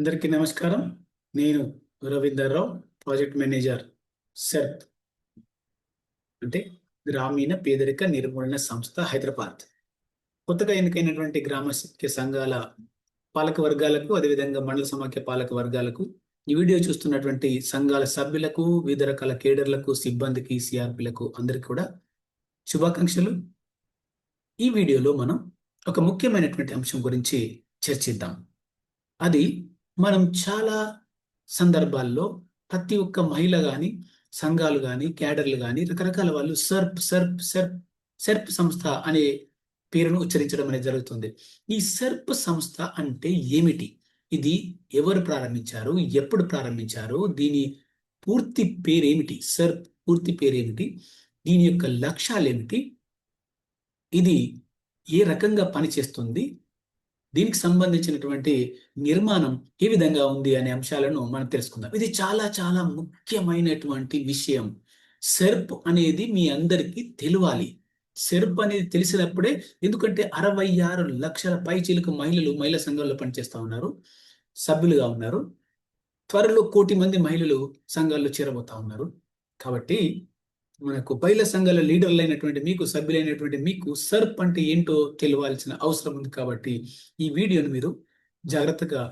అందరికీ నమస్కారం. నేను Ravinder Rao project manager SERP అంటే గ్రామీణ పేదరిక నిర్మూలన సంస్థ హైదరాబాద్. కొత్తగా ఎన్నికైనటువంటి గ్రామ సఖ్య సంఘాల పాలక వర్గాలకు అదేవిధంగా మండల సమాఖ్య పాలక వర్గాలకు ఈ వీడియో చూస్తున్నటువంటి సంఘాల సభ్యులకు వివిధ రకాల కేడర్లకు సిబ్బందికి సిఆర్పిలకు అందరికీ కూడా శుభాకాంక్షలు. ఈ వీడియోలో మనం ఒక ముఖ్యమైనటువంటి అంశం గురించి చర్చిద్దాం. అది మనం చాలా సందర్భాల్లో ప్రతి ఒక్క మహిళ కానీ సంఘాలు కానీ క్యాడర్లు కానీ రకరకాల వాళ్ళు సర్ప్ సర్ప్ సర్ప్ సెర్ప్ సంస్థ అనే పేరును ఉచ్చరించడం అనేది జరుగుతుంది. ఈ సెర్ప్ సంస్థ అంటే ఏమిటి? ఇది ఎవరు ప్రారంభించారు? ఎప్పుడు ప్రారంభించారు? దీని పూర్తి పేరేమిటి? సెర్ప్ పూర్తి పేరేమిటి? దీని యొక్క లక్ష్యాలు ఏమిటి ఇది ఏ రకంగా పనిచేస్తుంది? దీనికి సంబంధించినటువంటి నిర్మాణం ఏ విధంగా ఉంది అనే అంశాలను మనం తెలుసుకుందాం. ఇది చాలా చాలా ముఖ్యమైనటువంటి విషయం. సెర్ప్ అనేది మీ అందరికీ తెలియాలి. సెర్ప్ అనేది తెలిసినప్పుడే ఎందుకంటే అరవై ఆరు లక్షల పైచీలకు మహిళలు మహిళా సంఘాల్లో పనిచేస్తూ ఉన్నారు సభ్యులుగా ఉన్నారు. త్వరలో కోటి మంది మహిళలు సంఘాల్లో చేరబోతా ఉన్నారు. కాబట్టి మనకు బయల సంఘాల లీడర్లైనటువంటి మీకు సభ్యులైనటువంటి మీకు సర్ప్ అంటే ఏంటో తెలియాల్సిన అవసరం ఉంది కాబట్టి ఈ వీడియోను మీరు జాగ్రత్తగా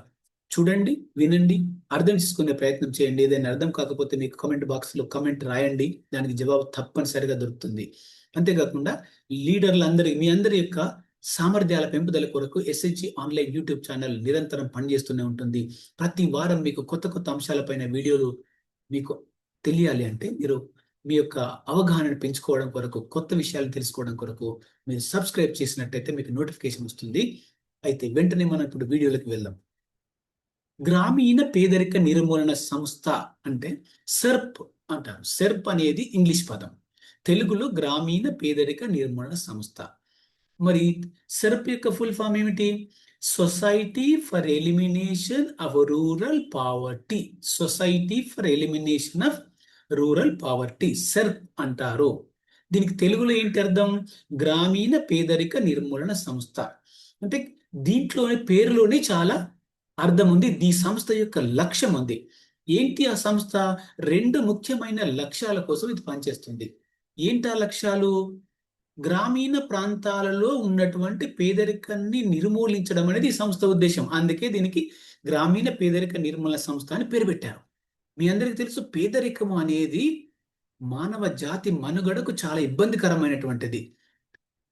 చూడండి వినండి అర్థం చేసుకునే ప్రయత్నం చేయండి. ఏదైనా అర్థం కాకపోతే మీకు కమెంట్ బాక్స్లో కామెంట్ రాయండి. దానికి జవాబు తప్పనిసరిగా దొరుకుతుంది. అంతేకాకుండా లీడర్లందరి మీ అందరి యొక్క సామర్థ్యాల పెంపుదల కొరకు ఎస్హెచ్జి ఆన్లైన్ యూట్యూబ్ ఛానల్ నిరంతరం పనిచేస్తూనే ఉంటుంది. ప్రతి వారం మీకు కొత్త కొత్త అంశాలపైన వీడియోలు మీకు తెలియాలి అంటే మీరు మీ యొక్క అవగాహనను పెంచుకోవడం కొరకు కొత్త విషయాలు తెలుసుకోవడం కొరకు మీరు సబ్స్క్రైబ్ చేసినట్టయితే మీకు నోటిఫికేషన్ వస్తుంది. అయితే వెంటనే మనం ఇప్పుడు వీడియోలకు వెళ్దాం. గ్రామీణ పేదరిక నిర్మూలన సంస్థ అంటే సెర్ప్ అంటారు. సెర్ప్ అనేది ఇంగ్లీష్ పదం. తెలుగులో గ్రామీణ పేదరిక నిర్మూలన సంస్థ. మరి సెర్ప్ యొక్క ఫుల్ ఫామ్ ఏమిటి? Society for elimination of rural poverty. Society for elimination of rural poverty SERP అంటారు. దీనికి తెలుగులో ఏంటి అర్థం? గ్రామీణ పేదరిక నిర్మూలన సంస్థ. అంటే దీంట్లోనే పేరులోనే చాలా అర్థం ఉంది. ఈ సంస్థ యొక్క లక్ష్యం ఉంది. ఏంటి ఆ సంస్థ? రెండు ముఖ్యమైన లక్ష్యాల కోసం ఇది పనిచేస్తుంది. ఏంటి ఆ లక్ష్యాలు? గ్రామీణ ప్రాంతాలలో ఉన్నటువంటి పేదరికాన్ని నిర్మూలించడం అనేది ఈ సంస్థ ఉద్దేశం. అందుకే దీనికి గ్రామీణ పేదరిక నిర్మూలన సంస్థ అని పేరు పెట్టారు. మీ అందరికీ తెలుసు పేదరికం అనేది మానవ జాతి మనుగడకు చాలా ఇబ్బందికరమైనటువంటిది.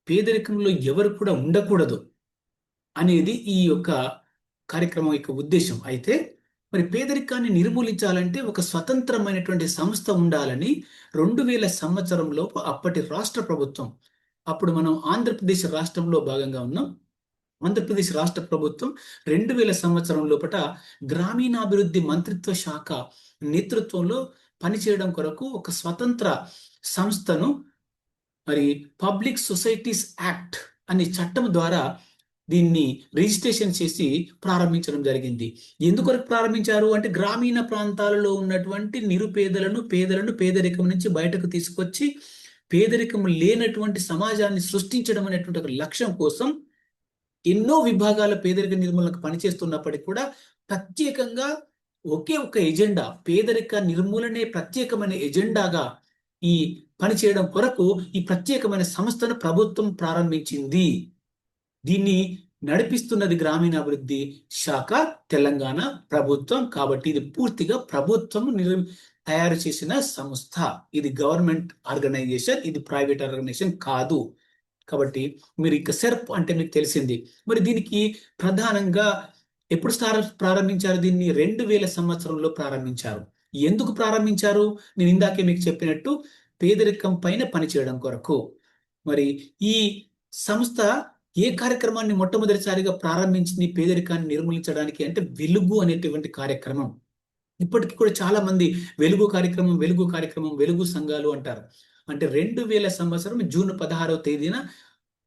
పేదరికంలో ఎవరు కూడా ఉండకూడదు అనేది ఈ యొక్క కార్యక్రమం యొక్క ఉద్దేశం. అయితే మరి పేదరికాన్ని నిర్మూలించాలంటే ఒక స్వతంత్రమైనటువంటి సంస్థ ఉండాలని రెండు వేల సంవత్సరంలో అప్పటి రాష్ట్ర ప్రభుత్వం అప్పుడు మనం ఆంధ్రప్రదేశ్ రాష్ట్రంలో భాగంగా ఉన్నాం. ఆంధ్రప్రదేశ్ రాష్ట్ర ప్రభుత్వం రెండు వేల సంవత్సరం లోపల గ్రామీణాభివృద్ధి మంత్రిత్వ శాఖ నేతృత్వంలో పనిచేయడం కొరకు ఒక స్వతంత్ర సంస్థను మరి పబ్లిక్ సొసైటీస్ యాక్ట్ అనే చట్టం ద్వారా దీన్ని రిజిస్ట్రేషన్ చేసి ప్రారంభించడం జరిగింది. ఎందుకొరకు ప్రారంభించారు? అంటే గ్రామీణ ప్రాంతాలలో ఉన్నటువంటి నిరుపేదలను పేదలను పేదరికం నుంచి బయటకు తీసుకొచ్చి పేదరికం లేనటువంటి సమాజాన్ని సృష్టించడం అనేటువంటి ఒక లక్ష్యం కోసం ఎన్నో విభాగాల పేదరిక నిర్మూలనకు పనిచేస్తున్నప్పటికీ కూడా ప్రత్యేకంగా ఒకే ఒక ఎజెండా పేదరిక నిర్మూలనే ప్రత్యేకమైన ఎజెండాగా ఈ పని చేయడం కొరకు ఈ ప్రత్యేకమైన సంస్థను ప్రభుత్వం ప్రారంభించింది. దీన్ని నడిపిస్తున్నది గ్రామీణాభివృద్ధి శాఖ తెలంగాణ ప్రభుత్వం కాబట్టి ఇది పూర్తిగా ప్రభుత్వం తయారు చేసిన సంస్థ. ఇది గవర్నమెంట్ ఆర్గనైజేషన్ ఇది ప్రైవేట్ ఆర్గనైజేషన్ కాదు. కాబట్టి మీరు ఇక సెర్ప్ అంటే మీకు తెలిసింది. మరి దీనికి ప్రధానంగా ఎప్పుడు ప్రారంభించారు? దీన్ని రెండు వేల సంవత్సరంలో ప్రారంభించారు. ఎందుకు ప్రారంభించారు? నేను ఇందాకే మీకు చెప్పినట్టు పేదరికం పైన పనిచేయడం కొరకు. మరి ఈ సంస్థ ఏ కార్యక్రమాన్ని మొట్టమొదటిసారిగా ప్రారంభించింది? పేదరికాన్ని నిర్మూలించడానికి అంటే వెలుగు అనేటువంటి కార్యక్రమం. ఇప్పటికీ కూడా చాలా మంది వెలుగు కార్యక్రమం వెలుగు కార్యక్రమం వెలుగు సంఘాలు అంటారు. అంటే రెండు వేల సంవత్సరం జూన్ పదహారవ తేదీన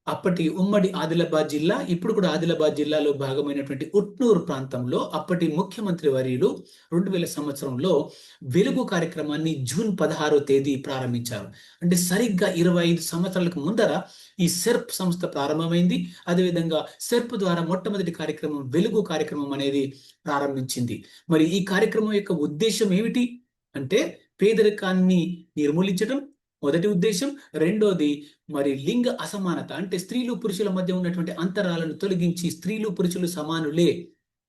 అప్పటి ఉమ్మడి ఆదిలాబాద్ జిల్లా ఇప్పుడు కూడా ఆదిలాబాద్ జిల్లాలో భాగమైనటువంటి ఉట్నూరు ప్రాంతంలో అప్పటి ముఖ్యమంత్రి వర్యులు రెండు వేల సంవత్సరంలో వెలుగు కార్యక్రమాన్ని జూన్ పదహారో తేదీ ప్రారంభించారు. అంటే సరిగ్గా ఇరవై ఐదు సంవత్సరాలకు ముందర ఈ సెర్ప్ సంస్థ ప్రారంభమైంది. అదేవిధంగా సెర్ప్ ద్వారా మొట్టమొదటి కార్యక్రమం వెలుగు కార్యక్రమం అనేది ప్రారంభించింది. మరి ఈ కార్యక్రమం యొక్క ఉద్దేశం ఏమిటి? అంటే పేదరికాన్ని నిర్మూలించడం మొదటి ఉద్దేశం రెండోది మరి లింగ అసమానత. అంటే స్త్రీలు పురుషుల మధ్య ఉన్నటువంటి అంతరాలను తొలగించి స్త్రీలు పురుషులు సమానులే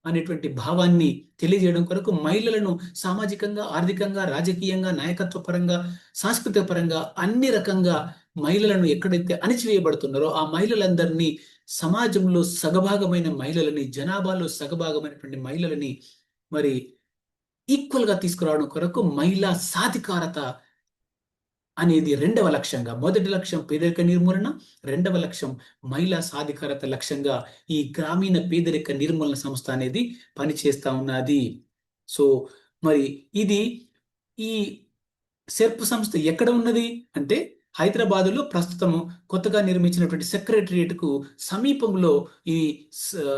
అనేటువంటి భావాన్ని తెలియజేయడం కొరకు మహిళలను సామాజికంగా ఆర్థికంగా రాజకీయంగా నాయకత్వ పరంగా సాంస్కృతిక పరంగా అన్ని రకంగా మహిళలను ఎక్కడైతే అణిచివేయబడుతున్నారో ఆ మహిళలందరినీ సమాజంలో సగభాగమైన మహిళలని జనాభాలో సగభాగమైనటువంటి మహిళలని మరి ఈక్వల్గా తీసుకురావడం కొరకు మహిళా సాధికారత అనేది రెండవ లక్ష్యంగా మొదటి లక్ష్యం పేదరిక నిర్మూలన రెండవ లక్ష్యం మహిళా సాధికారత లక్ష్యంగా ఈ గ్రామీణ పేదరిక నిర్మూలన సంస్థ అనేది పనిచేస్తా ఉన్నది. సో మరి ఇది ఈ సెర్ప్ సంస్థ ఎక్కడ ఉన్నది? అంటే హైదరాబాదులో ప్రస్తుతం కొత్తగా నిర్మించినటువంటి సెక్రటరియట్కు సమీపంలో ఈ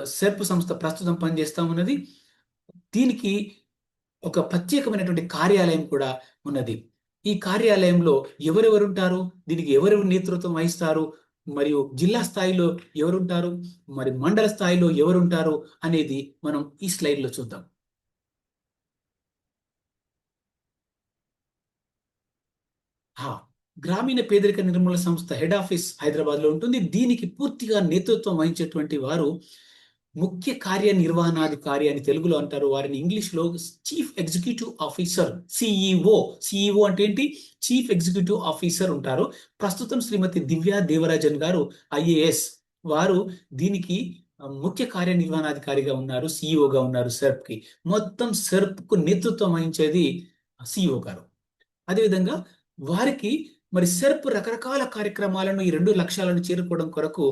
సెర్ప్ సంస్థ ప్రస్తుతం పనిచేస్తూ ఉన్నది. దీనికి ఒక ప్రత్యేకమైనటువంటి కార్యాలయం కూడా ఉన్నది. ఈ కార్యాలయంలో ఎవరెవరు ఉంటారు దీనికి ఎవరెవరు నేతృత్వం వహిస్తారు? మరియు జిల్లా స్థాయిలో ఎవరుంటారు? మరి మండల స్థాయిలో ఎవరుంటారు? అనేది మనం ఈ స్లైడ్లో చూద్దాం. గ్రామీణ పేదరిక నిర్మూలన సంస్థ హెడ్ ఆఫీస్ హైదరాబాద్లో ఉంటుంది. దీనికి పూర్తిగా నేతృత్వం వహించేటువంటి వారు ముఖ్య కార్యనిర్వహణాధికారి అని తెలుగులో అంటారు. వారిని ఇంగ్లీష్లో chief executive officer CEO CEO అంటే ఏంటి? చీఫ్ ఎగ్జిక్యూటివ్ ఆఫీసర్ ఉంటారు. ప్రస్తుతం శ్రీమతి దివ్యా దేవరాజన్ గారు ఐఏఎస్ వారు దీనికి ముఖ్య కార్యనిర్వహణాధికారిగా ఉన్నారు సిఇఓగా ఉన్నారు సెర్ప్కి మొత్తం సెర్ప్కు నేతృత్వం వహించేది సిఇఓ గారు. అదేవిధంగా వారికి మరి సెర్ప్ రకరకాల కార్యక్రమాలను ఈ రెండు లక్ష్యాలను చేరుకోవడం కొరకు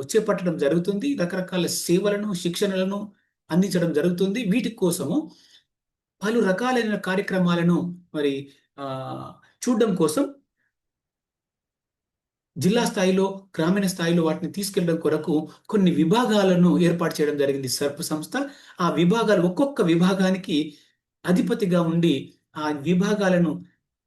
చేపట్టడం జరుగుతుంది. రకరకాల సేవలను శిక్షణలను అందించడం జరుగుతుంది. వీటి కోసము పలు రకాలైన కార్యక్రమాలను మరి చూడడం కోసం జిల్లా స్థాయిలో గ్రామీణ స్థాయిలో వాటిని తీసుకెళ్ళడం కొరకు కొన్ని విభాగాలను ఏర్పాటు చేయడం జరిగింది. సర్ప్ సంస్థ. ఆ విభాగాలు ఒక్కొక్క విభాగానికి అధిపతిగా ఉండి ఆ విభాగాలను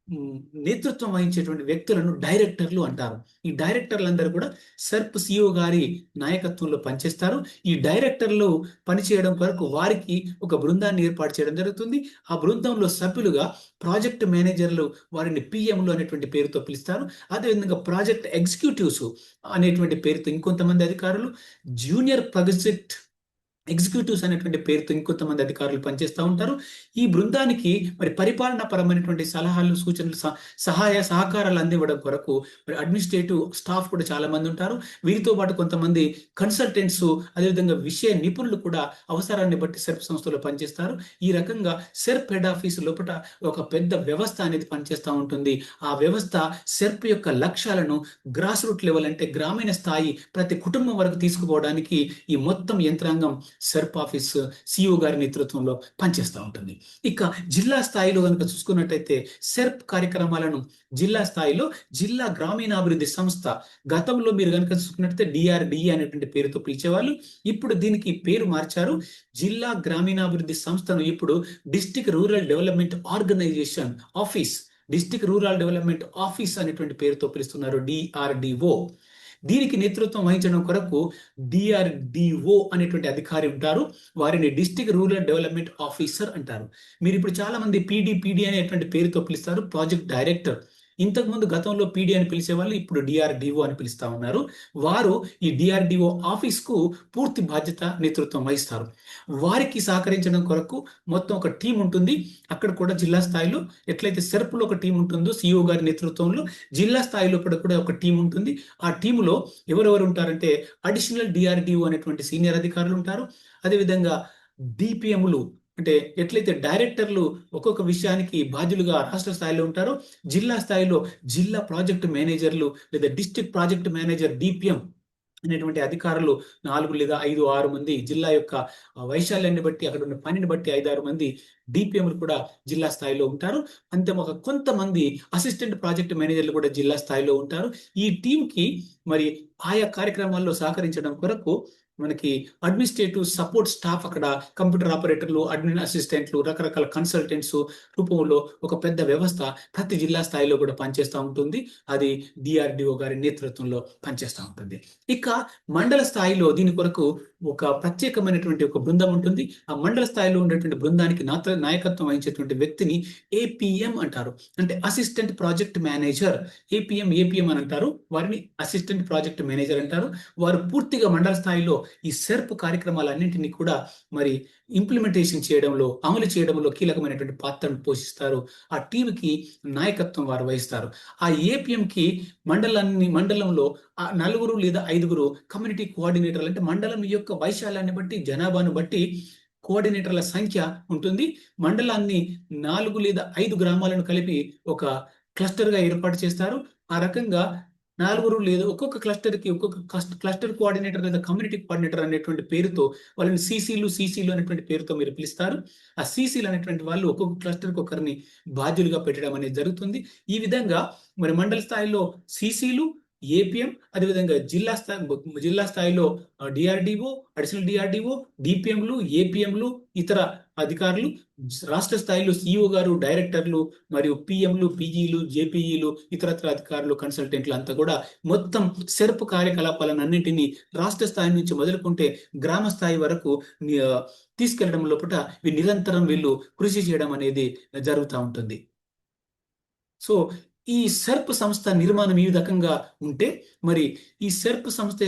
నేతృత్వం వహించేటువంటి వ్యక్తులను డైరెక్టర్లు అంటారు. ఈ డైరెక్టర్లందరూ కూడా సర్ప్ సిఇఓ గారి నాయకత్వంలో పనిచేస్తారు. ఈ డైరెక్టర్లు పనిచేయడం కొరకు వారికి ఒక బృందాన్ని ఏర్పాటు చేయడం జరుగుతుంది. ఆ బృందంలో సభ్యులుగా ప్రాజెక్ట్ మేనేజర్లు వారిని పిఎంలు అనేటువంటి పేరుతో పిలుస్తారు. అదేవిధంగా ప్రాజెక్ట్ ఎగ్జిక్యూటివ్స్ అనేటువంటి పేరుతో ఇంకొంతమంది అధికారులు. జూనియర్ ప్రాజెక్ట్ ఎగ్జిక్యూటివ్స్ అనేటువంటి పేరుతో ఇంకొంతమంది అధికారులు పనిచేస్తూ ఉంటారు. ఈ బృందానికి మరి పరిపాలన పరమైనటువంటి సలహాలు సూచనలు సహాయ సహకారాలు అందివ్వడం కొరకు మరి అడ్మినిస్ట్రేటివ్ స్టాఫ్ కూడా చాలా మంది ఉంటారు. వీరితో పాటు కొంతమంది కన్సల్టెంట్స్ అదేవిధంగా విషయ నిపుణులు కూడా అవసరాన్ని బట్టి సెర్ప్ సంస్థలో పనిచేస్తారు. ఈ రకంగా సెర్ప్ హెడ్ ఆఫీస్ లోపల ఒక పెద్ద వ్యవస్థ అనేది పనిచేస్తూ ఉంటుంది. ఆ వ్యవస్థ సెర్ప్ యొక్క లక్ష్యాలను గ్రాస్ రూట్ లెవెల్ అంటే గ్రామీణ స్థాయి ప్రతి కుటుంబం వరకు తీసుకుపోవడానికి ఈ మొత్తం యంత్రాంగం సెర్ప్ ఆఫీస్ సిఇఓ గారి నేతృత్వంలో పనిచేస్తూ ఉంటుంది. ఇక జిల్లా స్థాయిలో కనుక చూసుకున్నట్టయితే సెర్ప్ కార్యక్రమాలను జిల్లా స్థాయిలో జిల్లా గ్రామీణాభివృద్ధి సంస్థ గతంలో మీరు కనుక చూసుకున్నట్టయితే డిఆర్డిఈ అనేటువంటి పేరుతో పిలిచేవాళ్ళు ఇప్పుడు దీనికి పేరు మార్చారు. జిల్లా గ్రామీణాభివృద్ధి సంస్థను ఇప్పుడు district rural development organisation office district rural development office అనేటువంటి పేరుతో పిలుస్తున్నారు డిఆర్డిఓ దీనికి నేతృత్వం వహించడం కొరకు డిఆర్డిఓ అనేటువంటి అధికారి ఉంటారు. వారిని డిస్టిక్ రూరల్ డెవలప్మెంట్ ఆఫీసర్ అంటారు. మీరు ఇప్పుడు చాలా మంది పీడీపీడీ అనేటువంటి పేరుతో పిలుస్తారు. Project director. ఇంతకుముందు గతంలో పీడీ అని పిలిచేవాళ్ళు ఇప్పుడు డిఆర్డిఓ అని పిలుస్తా ఉన్నారు. వారు ఈ డిఆర్డిఓ ఆఫీస్కు పూర్తి బాధ్యత నేతృత్వం వహిస్తారు. వారికి సహకరించడం కొరకు మొత్తం ఒక టీం ఉంటుంది. అక్కడ కూడా జిల్లా స్థాయిలో ఎట్లయితే సెర్పులో ఒక టీం ఉంటుందో సిఇఓ గారి నేతృత్వంలో జిల్లా స్థాయిలో కూడా ఒక టీం ఉంటుంది. ఆ టీంలో ఎవరెవరు ఉంటారంటే అడిషనల్ డిఆర్డిఓ అనేటువంటి సీనియర్ అధికారులు ఉంటారు. అదేవిధంగా డిపిఎంలు అంటే ఎట్లయితే డైరెక్టర్లు ఒక్కొక్క విషయానికి బాధ్యులుగా రాష్ట్ర స్థాయిలో ఉంటారో జిల్లా స్థాయిలో జిల్లా ప్రాజెక్టు మేనేజర్లు లేదా డిస్టిక్ ప్రాజెక్ట్ మేనేజర్ డిపిఎం అనేటువంటి అధికారులు నాలుగు లేదా ఐదు ఆరు మంది జిల్లా యొక్క వైశాల్యాన్ని బట్టి అక్కడ ఉన్న పనిని బట్టి ఐదు ఆరు మంది డిపిఎంలు కూడా జిల్లా స్థాయిలో ఉంటారు. అంతే ఒక కొంతమంది అసిస్టెంట్ ప్రాజెక్ట్ మేనేజర్లు కూడా జిల్లా స్థాయిలో ఉంటారు. ఈ టీంకి మరి ఆయా కార్యక్రమాల్లో సహకరించడం కొరకు మనకి అడ్మినిస్ట్రేటివ్ సపోర్ట్ స్టాఫ్ అక్కడ కంప్యూటర్ ఆపరేటర్లు అడ్మిన్ అసిస్టెంట్లు రకరకాల కన్సల్టెంట్స్ రూపంలో ఒక పెద్ద వ్యవస్థ ప్రతి జిల్లా స్థాయిలో కూడా పనిచేస్తూ ఉంటుంది. అది డిఆర్డిఓ గారి నేతృత్వంలో పనిచేస్తూ ఉంటుంది. ఇక మండల స్థాయిలో దీని కొరకు ఒక ప్రత్యేకమైనటువంటి ఒక బృందం ఉంటుంది. ఆ మండల స్థాయిలో ఉండేటువంటి బృందానికి నాత నాయకత్వం వహించేటువంటి వ్యక్తిని ఏపీఎం అంటారు. అంటే assistant project manager APM APM అని అంటారు. వారిని అసిస్టెంట్ ప్రాజెక్ట్ మేనేజర్ అంటారు. వారు పూర్తిగా మండల స్థాయిలో ఈ సెర్ప్ కార్యక్రమాలన్నింటినీ కూడా మరి ఇంప్లిమెంటేషన్ చేయడంలో అమలు చేయడంలో కీలకమైనటువంటి పాత్రను పోషిస్తారు. ఆ టీంకి నాయకత్వం వారు వహిస్తారు. ఆ ఏపీఎంకి మండలాన్ని మండలంలో ఆ నలుగురు లేదా ఐదుగురు కమ్యూనిటీ కోఆర్డినేటర్లు అంటే మండలం యొక్క వైశాల్యాన్ని బట్టి జనాభాను బట్టి కోఆర్డినేటర్ల సంఖ్య ఉంటుంది. మండలాన్ని నాలుగు లేదా ఐదు గ్రామాలను కలిపి ఒక క్లస్టర్గా ఏర్పాటు చేస్తారు. ఆ రకంగా నలుగురు లేదా. ఒక్కొక్క క్లస్టర్కి ఒక్కొక్క క్లస్టర్ కోఆర్డినేటర్ లేదా కమ్యూనిటీ కోఆర్డినేటర్ అనేటువంటి పేరుతో వాళ్ళని సీసీలు సీసీలు అనేటువంటి పేరుతో మీరు పిలుస్తారు. ఆ సీసీలు అనేటువంటి వాళ్ళు ఒక్కొక్క క్లస్టర్కి ఒకరిని బాధ్యులుగా పెట్టడం అనేది జరుగుతుంది. ఈ విధంగా మరి మండల స్థాయిలో సీసీలు ఏపీఎం అదేవిధంగా జిల్లా స్థాయి జిల్లా స్థాయిలో డిఆర్డిఓ అడిషనల్ డిఆర్డిఓ డిపిఎంలు ఏపీఎంలు ఇతర అధికారులు రాష్ట్ర స్థాయిలో సిఇఓ గారు డైరెక్టర్లు మరియు పిఎంలు పీజీలు జేపీఈలు ఇతరత్ర అధికారులు కన్సల్టెంట్లు అంతా కూడా మొత్తం సెర్ప్ కార్యకలాపాలను అన్నింటినీ రాష్ట్ర స్థాయి నుంచి మొదలుకుంటే గ్రామ స్థాయి వరకు తీసుకెళ్ళడం లోపల నిరంతరం వీళ్ళు కృషి చేయడం అనేది జరుగుతూ ఉంటుంది. సో ఈ సెర్ప్ సంస్థ నిర్మాణం ఈ రకంగా ఉంటే మరి ఈ సెర్ప్ సంస్థ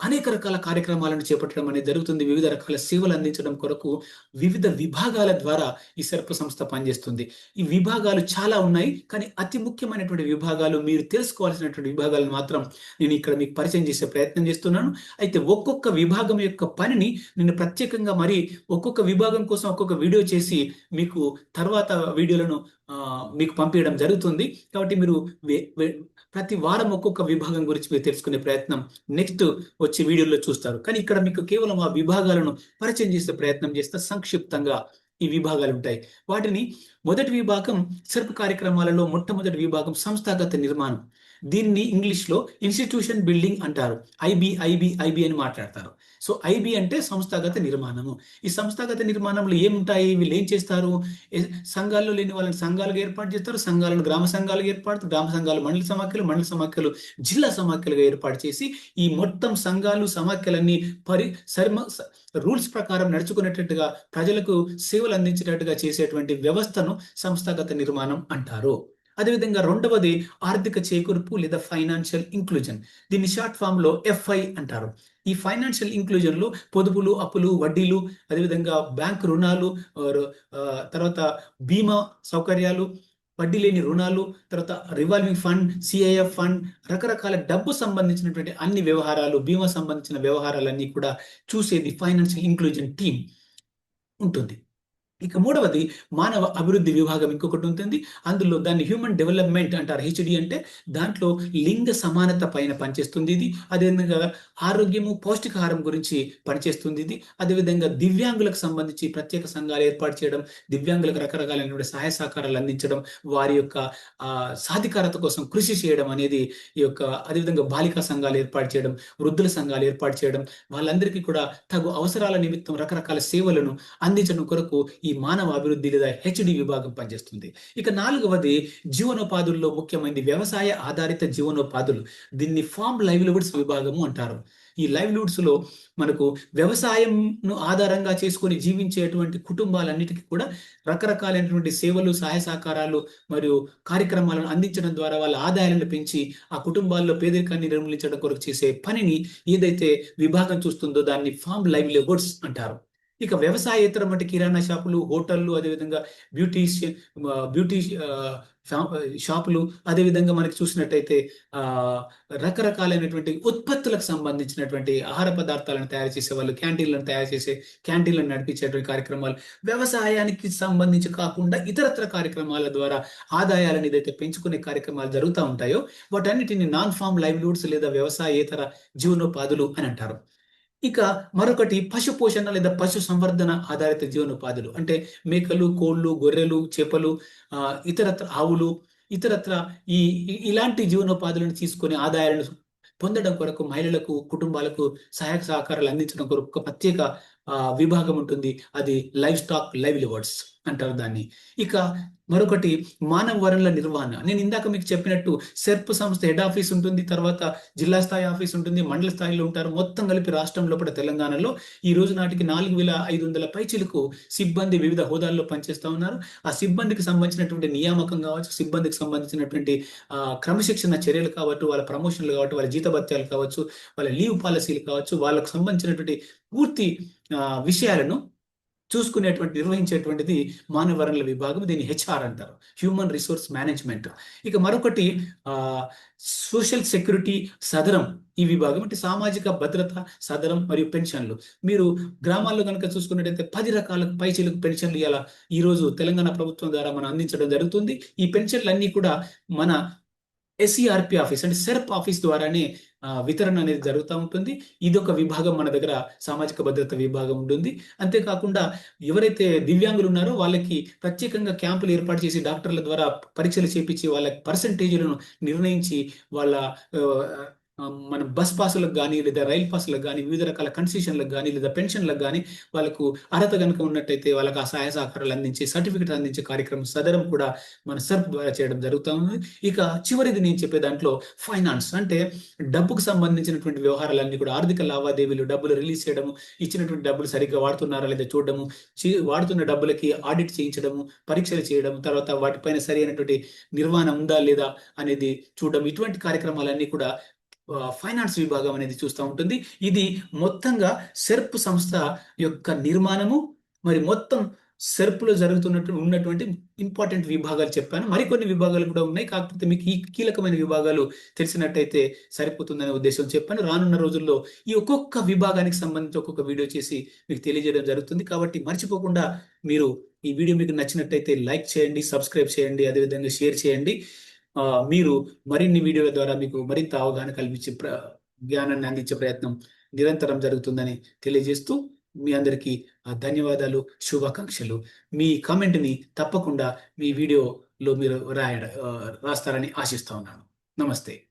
అనేక రకాల కార్యక్రమాలను చేపట్టడం అనేది జరుగుతుంది. వివిధ రకాల సేవలు అందించడం కొరకు వివిధ విభాగాల ద్వారా ఈ సెర్ప్ సంస్థ పనిచేస్తుంది. ఈ విభాగాలు చాలా ఉన్నాయి కానీ అతి ముఖ్యమైనటువంటి విభాగాలు మీరు తెలుసుకోవాల్సినటువంటి విభాగాలను మాత్రం నేను ఇక్కడ మీకు పరిచయం చేసే ప్రయత్నం చేస్తున్నాను. అయితే ఒక్కొక్క విభాగం యొక్క పనిని నేను ప్రత్యేకంగా మరి ఒక్కొక్క విభాగం కోసం ఒక్కొక్క వీడియో చేసి మీకు తర్వాత వీడియోలను మీకు పంపించడం జరుగుతుంది. కాబట్టి మీరు వే- ప్రతి వారం ఒక్కొక్క విభాగం గురించి మీరు తెలుసుకునే ప్రయత్నం నెక్స్ట్ వచ్చే వీడియోలో చూస్తారు. కానీ ఇక్కడ మీకు కేవలం ఆ విభాగాలను పరిచయం చేసే ప్రయత్నం చేస్తే సంక్షిప్తంగా ఈ విభాగాలు ఉంటాయి. వాటిని మొదటి విభాగం సెర్ప్ కార్యక్రమాలలో మొట్టమొదటి విభాగం సంస్థాగత నిర్మాణం. దీన్ని ఇంగ్లీష్లో ఇన్స్టిట్యూషన్ బిల్డింగ్ అంటారు. ఐబి ఐబి ఐబి అని మాట్లాడతారు. సో ఐబి అంటే సంస్థాగత నిర్మాణము. ఈ సంస్థాగత నిర్మాణంలో ఏముంటాయి? వీళ్ళు ఏం చేస్తారు? సంఘాల్లో లేని వాళ్ళని సంఘాలుగా ఏర్పాటు చేస్తారు సంఘాలను గ్రామ సంఘాలుగా ఏర్పాటు గ్రామ సంఘాలు మండల సమాఖ్యలు మండల సమాఖ్యలు జిల్లా సమాఖ్యలుగా ఏర్పాటు చేసి ఈ మొత్తం సంఘాలు సమాఖ్యలన్నీ పరి సర్మ రూల్స్ ప్రకారం నడుచుకునేటట్టుగా ప్రజలకు సేవలు అందించేటట్టుగా చేసేటువంటి వ్యవస్థను సంస్థాగత నిర్మాణం అంటారు. అదేవిధంగా రెండవది ఆర్థిక చేకూర్పు లేదా ఫైనాన్షియల్ ఇంక్లూజన్. దీన్ని షార్ట్ ఫామ్లో ఎఫ్ఐ అంటారు. ఈ ఫైనాన్షియల్ ఇంక్లూజన్లో పొదుపులు అప్పులు వడ్డీలు అదేవిధంగా బ్యాంక్ రుణాలు తర్వాత బీమా సౌకర్యాలు వడ్డీ లేని రుణాలు తర్వాత రివాల్వింగ్ ఫండ్ సిఐఎఫ్ ఫండ్ రకరకాల డబ్బు సంబంధించినటువంటి అన్ని వ్యవహారాలు బీమా సంబంధించిన వ్యవహారాలన్నీ కూడా చూసేది ఫైనాన్షియల్ ఇంక్లూజన్ టీమ్ ఉంటుంది. ఇక మూడవది మానవ అభివృద్ధి విభాగం ఇంకొకటి ఉంటుంది. అందులో దాన్ని హ్యూమన్ డెవలప్మెంట్ అంటారు. హెచ్డి అంటే దాంట్లో లింగ సమానత పైన పనిచేస్తుంది ఇది. అదేవిధంగా ఆరోగ్యము పౌష్టికాహారం గురించి పనిచేస్తుంది ఇది. అదేవిధంగా దివ్యాంగులకు సంబంధించి ప్రత్యేక సంఘాలు ఏర్పాటు చేయడం దివ్యాంగులకు రకరకాలైన సహాయ సహకారాలు అందించడం వారి యొక్క సాధికారత కోసం కృషి చేయడం అనేది ఈ యొక్క అదేవిధంగా బాలికా సంఘాలు ఏర్పాటు చేయడం వృద్ధుల సంఘాలు ఏర్పాటు చేయడం వాళ్ళందరికీ కూడా తగు అవసరాల నిమిత్తం రకరకాల సేవలను అందించడం కొరకు ఈ మానవ అభివృద్ధి లేదా హెచ్డి విభాగం పనిచేస్తుంది. ఇక నాలుగవది జీవనోపాధుల్లో ముఖ్యమైనది వ్యవసాయ ఆధారిత జీవనోపాధులు. దీన్ని ఫార్మ్ లైవ్లీవుడ్స్ విభాగము అంటారు. ఈ లైవ్లీవుడ్స్లో మనకు వ్యవసాయంను ఆధారంగా చేసుకొని జీవించేటువంటి కుటుంబాలన్నిటికీ కూడా రకరకాలైనటువంటి సేవలు సహాయ సహకారాలు మరియు కార్యక్రమాలను అందించడం ద్వారా వాళ్ళ ఆదాయాలను పెంచి ఆ కుటుంబాల్లో పేదరికాన్ని నిర్మూలించడం కొరకు చేసే పనిని ఏదైతే విభాగం చూస్తుందో దాన్ని ఫార్మ్ లైవ్లీవుడ్స్ అంటారు. ఇక వ్యవసాయేతర అంటే కిరాణా షాపులు హోటళ్ళు అదేవిధంగా బ్యూటీ బ్యూటీ షాపులు అదేవిధంగా మనకి చూసినట్టయితే ఆ రకరకాలైనటువంటి ఉత్పత్తులకు సంబంధించినటువంటి ఆహార పదార్థాలను తయారు చేసే వాళ్ళు క్యాంటీన్లను తయారు చేసే క్యాంటీన్లను నడిపించేటువంటి కార్యక్రమాలు వ్యవసాయానికి సంబంధించి కాకుండా ఇతరత్ర కార్యక్రమాల ద్వారా ఆదాయాలను ఏదైతే పెంచుకునే కార్యక్రమాలు జరుగుతూ ఉంటాయో వాటన్నిటిని నాన్ ఫామ్ లైవ్లీవుడ్స్ లేదా వ్యవసాయేతర జీవనోపాధులు అని అంటారు. ఇక మరొకటి పశు పోషణ లేదా పశు సంవర్ధన ఆధారిత జీవనోపాధులు. అంటే మేకలు కోళ్ళు గొర్రెలు చేపలు ఇతరత్ర ఆవులు ఇతరత్ర ఈ ఇలాంటి జీవనోపాధులను తీసుకొని ఆదాయాలను పొందడం కొరకు మహిళలకు కుటుంబాలకు సహాయక సహకారాలు అందించడం కొరకు ఒక ప్రత్యేక విభాగం ఉంటుంది. అది లైవ్ స్టాక్ లైవ్లీవర్డ్స్ అంటారు దాన్ని. ఇక మరొకటి మానవ వనరుల నిర్వహణ. నేను ఇందాక మీకు చెప్పినట్టు సెర్ప్ సంస్థ హెడ్ ఆఫీస్ ఉంటుంది తర్వాత జిల్లా స్థాయి ఆఫీస్ ఉంటుంది మండల స్థాయిలో ఉంటారు. మొత్తం కలిపి రాష్ట్రం లోపల తెలంగాణలో ఈ రోజు నాటికి నాలుగు వేల ఐదు వందల పైచిలకు సిబ్బంది వివిధ హోదాల్లో పనిచేస్తూ ఉన్నారు. ఆ సిబ్బందికి సంబంధించినటువంటి నియామకం కావచ్చు సిబ్బందికి సంబంధించినటువంటి క్రమశిక్షణ చర్యలు కావచ్చు వాళ్ళ ప్రమోషన్లు కావచ్చు వాళ్ళ జీతభత్యాలు కావచ్చు వాళ్ళ లీవ్ పాలసీలు కావచ్చు వాళ్ళకు సంబంధించినటువంటి పూర్తి విషయాలను చూసుకునేటువంటి నిర్వహించేటువంటిది మానవ వనరుల విభాగం దీన్ని హెచ్ఆర్ అంటారు. హ్యూమన్ రిసోర్స్ మేనేజ్మెంట్ ఇక మరొకటి ఆ సోషల్ సెక్యూరిటీ సదరం ఈ విభాగం. అంటే సామాజిక భద్రత సదరం మరియు పెన్షన్లు. మీరు గ్రామాల్లో కనుక చూసుకున్నట్టయితే పది రకాల పైచీలకు పెన్షన్లు ఇలా ఈ రోజు తెలంగాణ ప్రభుత్వం ద్వారా మనం అందించడం జరుగుతుంది. ఈ పెన్షన్లు అన్నీ కూడా మన ఎస్ఈఆర్పి ఆఫీస్ అంటే సెర్ప్ ఆఫీస్ ద్వారానే వితరణ అనేది జరుగుతూ ఉంటుంది. ఇది ఒక విభాగం మన దగ్గర సామాజిక భద్రత విభాగం ఉంటుంది. అంతేకాకుండా ఎవరైతే దివ్యాంగులు ఉన్నారో వాళ్ళకి ప్రత్యేకంగా క్యాంపులు ఏర్పాటు చేసి డాక్టర్ల ద్వారా పరీక్షలు చేపించి వాళ్ళ పర్సంటేజ్లను నిర్ణయించి వాళ్ళ మన బస్ పాసులకు కానీ లేదా రైల్ పాసులకు కానీ వివిధ రకాల కన్సెషన్లకు కానీ లేదా పెన్షన్లకు కానీ వాళ్ళకు అర్హత కనుక ఉన్నట్టయితే వాళ్ళకి ఆ సహాయ సహకారాలు అందించే సర్టిఫికెట్ అందించే కార్యక్రమం సదరం కూడా మన సర్ప్ ద్వారా చేయడం జరుగుతూ ఉంది ఇక చివరిది నేను చెప్పే దాంట్లో ఫైనాన్స్ అంటే డబ్బుకు సంబంధించినటువంటి వ్యవహారాలన్నీ కూడా ఆర్థిక లావాదేవీలు డబ్బులు రిలీజ్ చేయడము ఇచ్చినటువంటి డబ్బులు సరిగ్గా వాడుతున్నారా లేదా చూడడము వాడుతున్న డబ్బులకి ఆడిట్ చేయించడము పరీక్షలు చేయడం తర్వాత వాటిపైన సరైనటువంటి నిర్వహణ ఉందా లేదా అనేది చూడడం ఇటువంటి కార్యక్రమాలన్నీ కూడా ఫైనాన్స్ విభాగం అనేది చూస్తూ ఉంటుంది. ఇది మొత్తంగా సెర్ప్ సంస్థ యొక్క నిర్మాణము మరి మొత్తం సెర్ప్లో జరుగుతున్నట్టు ఉన్నటువంటి ఇంపార్టెంట్ విభాగాలు చెప్పాను. మరికొన్ని విభాగాలు కూడా ఉన్నాయి. కాకపోతే మీకు ఈ కీలకమైన విభాగాలు తెలిసినట్టయితే సరిపోతుందనే ఉద్దేశం చెప్పాను. రానున్న రోజుల్లో ఈ ఒక్కొక్క విభాగానికి సంబంధించి ఒక్కొక్క వీడియో చేసి మీకు తెలియజేయడం జరుగుతుంది. కాబట్టి మర్చిపోకుండా మీరు ఈ వీడియో మీకు నచ్చినట్టయితే లైక్ చేయండి సబ్స్క్రైబ్ చేయండి అదేవిధంగా షేర్ చేయండి. మీరు మరిన్ని వీడియోల ద్వారా మీకు మరింత అవగాహన కల్పించే ప్ర జ్ఞానాన్ని అందించే ప్రయత్నం నిరంతరం జరుగుతుందని తెలియజేస్తూ మీ అందరికీ ధన్యవాదాలు శుభాకాంక్షలు. మీ కామెంట్ని తప్పకుండా మీ వీడియోలో మీరు రాయడ రాస్తారని ఆశిస్తా ఉన్నాను. నమస్తే.